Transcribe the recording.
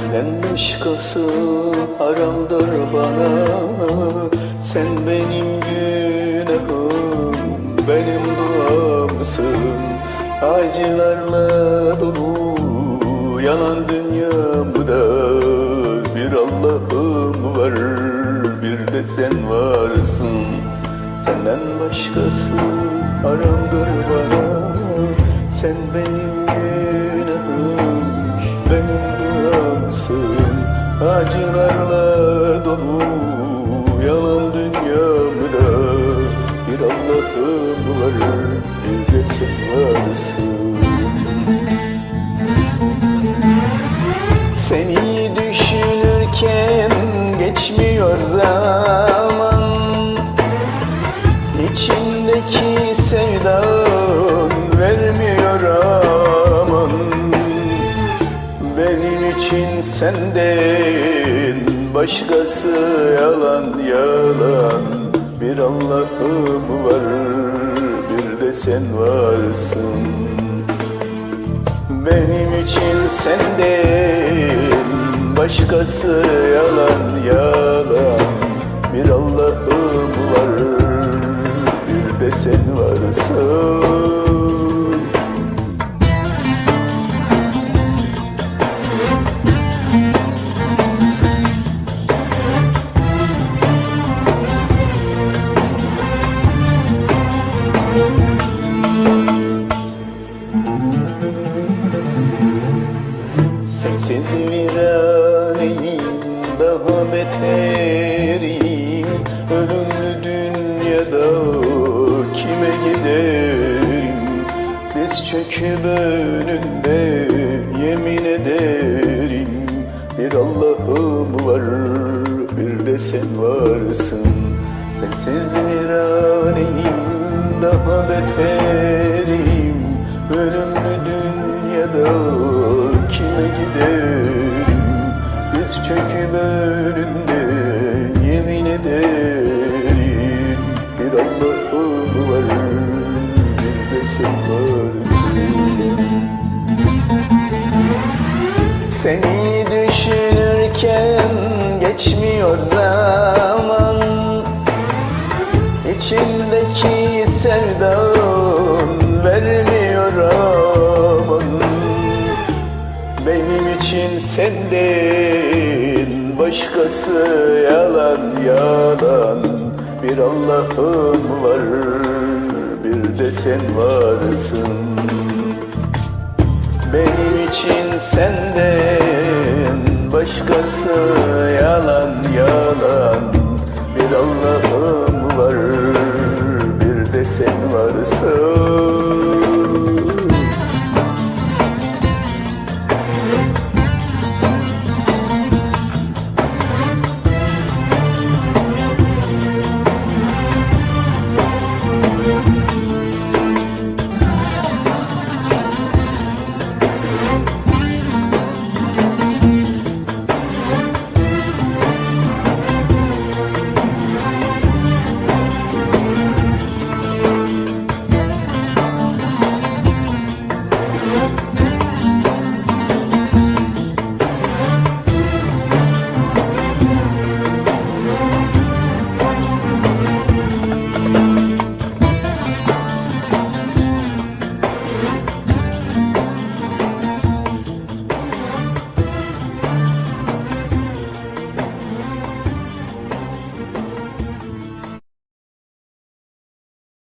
Senden başkası haramdır bana. Sen benim günahım Benim duamsın. Acılarla dolu Yalan dünyamda Bir Allah'ım var Bir de sen varsın. Senden başkası haramdır bana. Sen benim günahım Benim duamsın Acılarla dolu. Yalan dünyamda Bir Allah'ım var Bir de sen varsın Seni düşünürken geçmiyor zaman. İçimdeki senden başkası yalan yalan. Bir Allah'ım var bir de sen varsın. Benim için senden başkası yalan yalan. Bir Allah'ım var bir de sen varsın Çöküp önünde yemin ederim Bir Allah'ım var bir de sen varsın. Sensiz viraneyim daha beterim. Ölümlü dünyada kime giderim? Biz çöküp önünde yemin ederim Bir Allah'ım Seni düşünürken geçmiyor zaman. İçimdeki sevdan vermiyor aman. Benim için senden başkası yalan yalan. Bir Allah'ım var bir de sen varsın. Benim için senden başkası yalan yalan. Bir Allah'ım var bir de sen varsın